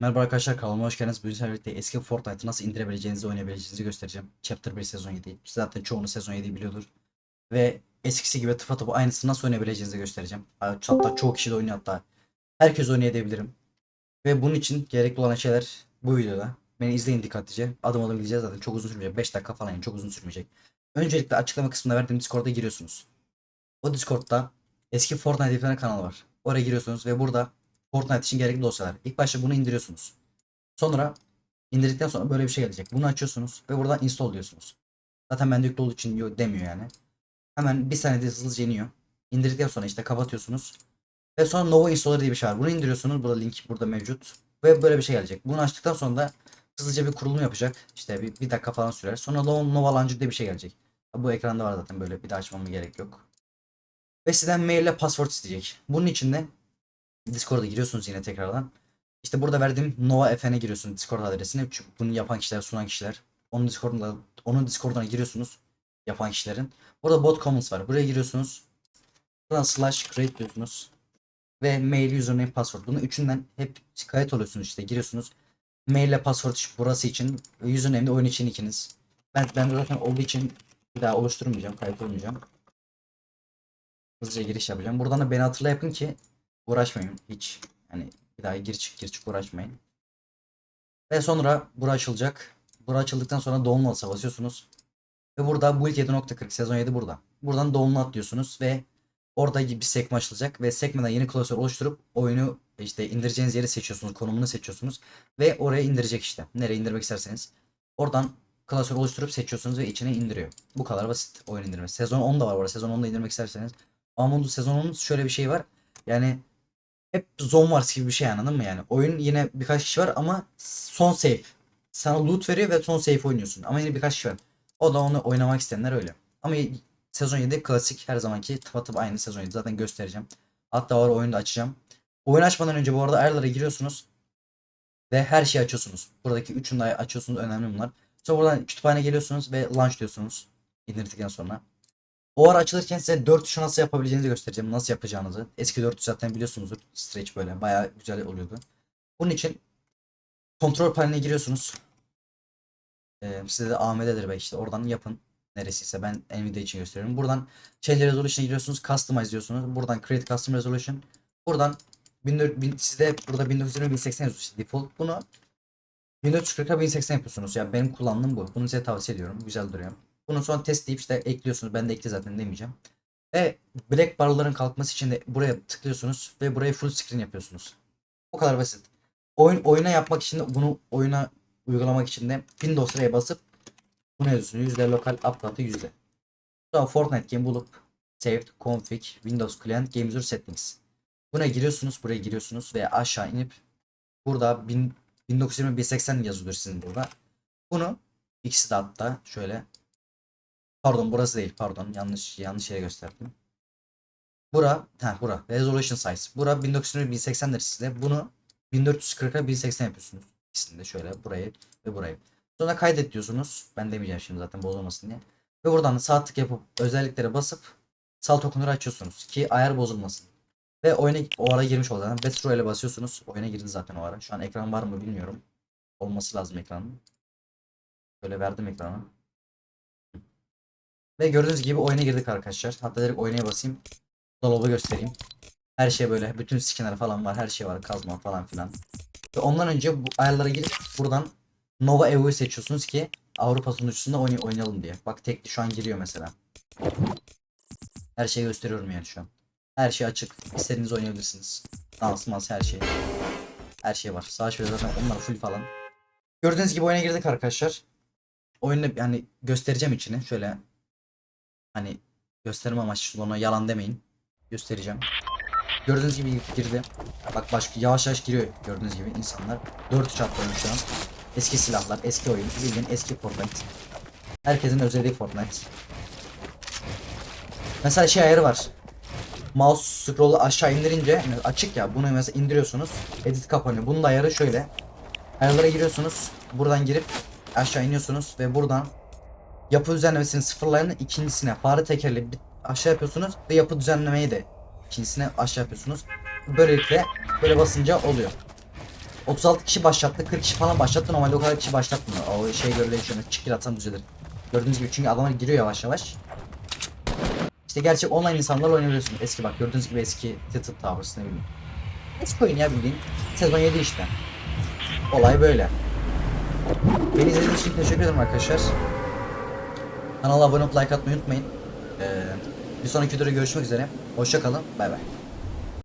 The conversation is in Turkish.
Merhaba arkadaşlar kanalıma hoş geldiniz. Bugün sizlerle birlikte eski Fortnite'ı nasıl indirebileceğinizi, oynayabileceğinizi göstereceğim. Chapter 1 sezon 7. Zaten çoğunu sezon 7'yi biliyordur. Ve eskisi gibi tıpatıp aynısını nasıl oynayabileceğinizi göstereceğim. Hatta çoğu kişi de oynuyor hatta. Herkes oynayabilirim. Ve bunun için gerekli olan şeyler bu videoda. Beni izleyin dikkatlice. Adım adım gideceğiz zaten çok uzun sürmeyecek. 5 dakika falan yani çok uzun sürmeyecek. Öncelikle açıklama kısmında verdiğim Discord'a giriyorsunuz. O Discord'da eski Fortnite bir tane kanal var. Oraya giriyorsunuz ve burada Fortnite için gerekli dosyalar. İlk başta bunu indiriyorsunuz. Sonra indirdikten sonra böyle bir şey gelecek. Bunu açıyorsunuz ve buradan install diyorsunuz. Zaten bende yüklü olduğu için yok demiyor yani. Hemen bir saniyede hızlıca iniyor. İndirdikten sonra işte kapatıyorsunuz. Ve sonra Nova Installer diye bir şey var. Bunu indiriyorsunuz. Burada link burada mevcut. Ve böyle bir şey gelecek. Bunu açtıktan sonra da hızlıca bir kurulum yapacak. İşte bir, bir dakika falan sürer. Sonra Nova, Nova Launcher diye bir şey gelecek. Bu ekranda var zaten böyle. Bir daha açmama gerek yok. Ve sizden mail ile password isteyecek. Bunun için de Discord'a giriyorsunuz yine tekrardan. İşte burada verdiğim Nova FN'e giriyorsunuz Discord adresine. Çünkü bunu yapan kişiler, sunan kişiler. Onun Discord'una onun Discord'una giriyorsunuz yapan kişilerin. Burada bot comments var. Buraya giriyorsunuz. Buradan slash create diyorsunuz. Ve mail, username, password. Bunu üçünden hep kayıt oluyorsunuz işte. Giriyorsunuz. Mail ile password burası için. Username de oyun için ikiniz. Ben, ben de zaten olduğu için bir daha oluşturmayacağım. Kayıt olmayacağım. Hızlıca giriş yapacağım. Buradan da beni hatırla yapın ki uğraşmayın hiç. Yani bir daha gir çık gir çık uğraşmayın. Ve sonra bura açılacak. Bura açıldıktan sonra download'a basıyorsunuz. Ve burada build 7.40 sezon 7 burada. Buradan download diyorsunuz ve orada bir sekme açılacak ve sekmeden yeni klasör oluşturup oyunu işte indireceğiniz yeri seçiyorsunuz, konumunu seçiyorsunuz ve oraya indirecek işte. Nereye indirmek isterseniz. Oradan klasör oluşturup seçiyorsunuz ve içine indiriyor. Bu kadar basit oyun indirme. Sezon 10 da var bu arada. Sezon 10'da indirmek isterseniz. Bu sezon 10'un şöyle bir şey var. Yani hep Zone Wars gibi bir şey anladın mı yani? Oyun yine birkaç kişi var ama son save. Sana loot veriyor ve son save oynuyorsun. Ama yine birkaç kişi var. O da onu oynamak isteyenler öyle. Ama sezon 7 klasik her zamanki tıpatıp aynı sezon 7 zaten göstereceğim. Hatta o oyunu da açacağım. Oyun açmadan önce bu arada ayarlara giriyorsunuz. Ve her şeyi açıyorsunuz. Buradaki üçünü açıyorsunuz önemli bunlar. Sonra buradan kütüphane geliyorsunuz ve launch diyorsunuz. İndirdikten sonra. O ara açılırken size 4 tuşu nasıl yapabileceğinizi göstereceğim. Nasıl yapacağınızı. Eski 4 tuş zaten biliyorsunuzdur. Stretch böyle bayağı güzel oluyordu. Bunun için kontrol paneline giriyorsunuz. Ee, size de AMD'dir belki işte oradan yapın. Neresiyse ben Nvidia için gösteriyorum. Buradan Change Resolution'a giriyorsunuz. Customize diyorsunuz. Buradan Create Custom Resolution. Buradan 1400 bin- sizde burada 1920 1080 yazıyor işte default. Bunu 1440'a 1080 yapıyorsunuz. Yani benim kullandığım bu. Bunu size tavsiye ediyorum. Güzel duruyor. Bunu sonra test deyip işte ekliyorsunuz. Ben de ekle zaten demeyeceğim. Ve black barların kalkması için de buraya tıklıyorsunuz ve burayı full screen yapıyorsunuz. Bu kadar basit. Oyun oyuna yapmak için de bunu oyuna uygulamak için de Windows R'ye basıp bunu yazıyorsunuz. Yüzde lokal update'ı yüzde. Sonra Fortnite game bulup saved config Windows client game user settings. Buna giriyorsunuz, buraya giriyorsunuz ve aşağı inip burada 1000 1920 1080 yazılıyor sizin burada. Bunu ikisi de hatta şöyle Pardon burası değil pardon yanlış yanlış yere gösterdim. Bura ha bura resolution size. Bura 1920 1080'dir sizde. Bunu 1440'a 1080 yapıyorsunuz. İkisini şöyle burayı ve burayı. Sonra kaydet diyorsunuz. Ben demeyeceğim şimdi zaten bozulmasın diye. Ve buradan sağ tık yapıp özelliklere basıp salt okunları açıyorsunuz ki ayar bozulmasın. Ve oyuna o ara girmiş oluyor. Yani Best ile basıyorsunuz. Oyuna girdi zaten o ara. Şu an ekran var mı bilmiyorum. Olması lazım ekranın. Böyle verdim ekranı. Ve gördüğünüz gibi oyuna girdik arkadaşlar. Hatta direkt oynaya basayım. Dolabı göstereyim. Her şey böyle. Bütün skinler falan var. Her şey var. Kazma falan filan. Ve ondan önce bu ayarlara girip buradan Nova EVO'yu seçiyorsunuz ki Avrupa sunucusunda oynay oynayalım diye. Bak tekli şu an giriyor mesela. Her şeyi gösteriyorum yani şu an. Her şey açık. İstediğiniz oynayabilirsiniz. Dans mas her şey. Her şey var. Savaş ve zaten onlar full falan. Gördüğünüz gibi oyuna girdik arkadaşlar. Oyunu yani göstereceğim içini. Şöyle hani gösterme amaçlı ona yalan demeyin. Göstereceğim. Gördüğünüz gibi girdi. Bak başka yavaş yavaş giriyor gördüğünüz gibi insanlar. 4 3 atlıyorum şu an. Eski silahlar, eski oyun, bildiğin eski Fortnite. Herkesin özlediği Fortnite. Mesela şey ayarı var. Mouse scroll'u aşağı indirince açık ya bunu mesela indiriyorsunuz. Edit kapanıyor. Bunun da ayarı şöyle. Ayarlara giriyorsunuz. Buradan girip aşağı iniyorsunuz ve buradan yapı düzenlemesini sıfırlayın ikincisine fare tekerle aşağı yapıyorsunuz ve yapı düzenlemeyi de ikincisine aşağı yapıyorsunuz. Böylelikle böyle basınca oluyor. 36 kişi başlattı. 40 kişi falan başlattı. Normalde o kadar kişi başlatmıyor. O şey göre değişiyor. Çık atsam düzelir. Gördüğünüz gibi çünkü adamlar giriyor yavaş yavaş. İşte gerçek online insanlarla oynayabiliyorsun. Eski bak gördüğünüz gibi eski Tilted Towers ne bileyim. Eski oyun ya bildiğin. Sezon 7 işte. Olay böyle. Beni izlediğiniz için teşekkür ederim arkadaşlar. Kanala abone olup like atmayı unutmayın. Ee, bir sonraki videoda görüşmek üzere. Hoşça kalın. Bay bay.